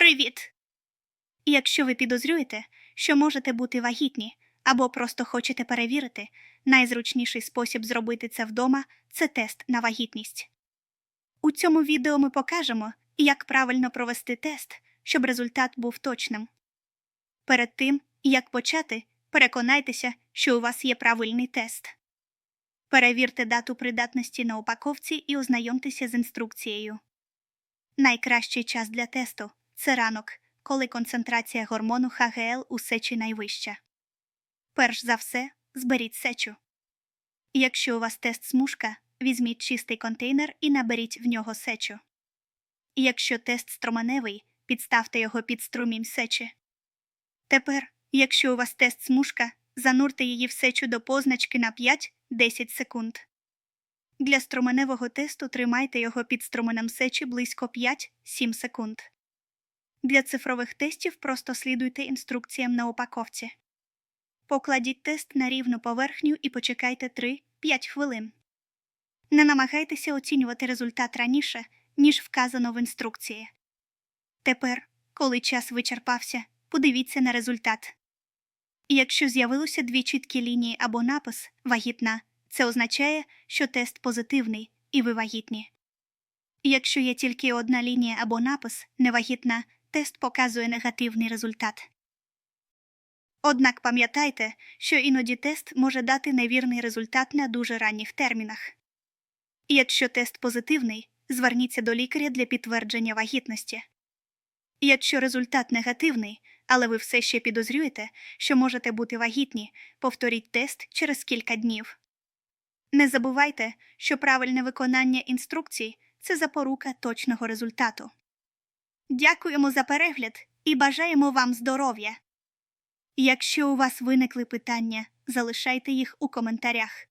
Привіт! Якщо ви підозрюєте, що можете бути вагітні або просто хочете перевірити, найзручніший спосіб зробити це вдома це тест на вагітність. У цьому відео ми покажемо, як правильно провести тест, щоб результат був точним. Перед тим, як почати, переконайтеся, що у вас є правильний тест. Перевірте дату придатності на упаковці і ознайомтеся з інструкцією. Найкращий час для тесту це ранок, коли концентрація гормону ХГЛ у сечі найвища. Перш за все, зберіть сечу. Якщо у вас тест смужка, візьміть чистий контейнер і наберіть в нього сечу. Якщо тест строменевий, підставте його під струмінь сечі. Тепер, якщо у вас тест смужка, занурте її в сечу до позначки на 5-10 секунд. Для струменевого тесту тримайте його під струменем сечі близько 5-7 секунд. Для цифрових тестів просто слідуйте інструкціям на упаковці. Покладіть тест на рівну поверхню і почекайте 3-5 хвилин. Не намагайтеся оцінювати результат раніше, ніж вказано в інструкції. Тепер, коли час вичерпався, подивіться на результат. Якщо з'явилося дві чіткі лінії або напис вагітна, це означає, що тест позитивний і ви вагітні. Якщо є тільки одна лінія або напис невагітна, тест показує негативний результат. Однак пам'ятайте, що іноді тест може дати невірний результат на дуже ранніх термінах. Якщо тест позитивний, зверніться до лікаря для підтвердження вагітності. Якщо результат негативний, але ви все ще підозрюєте, що можете бути вагітні, повторіть тест через кілька днів. Не забувайте, що правильне виконання інструкцій це запорука точного результату. Дякуємо за перегляд і бажаємо вам здоров'я. Якщо у вас виникли питання, залишайте їх у коментарях.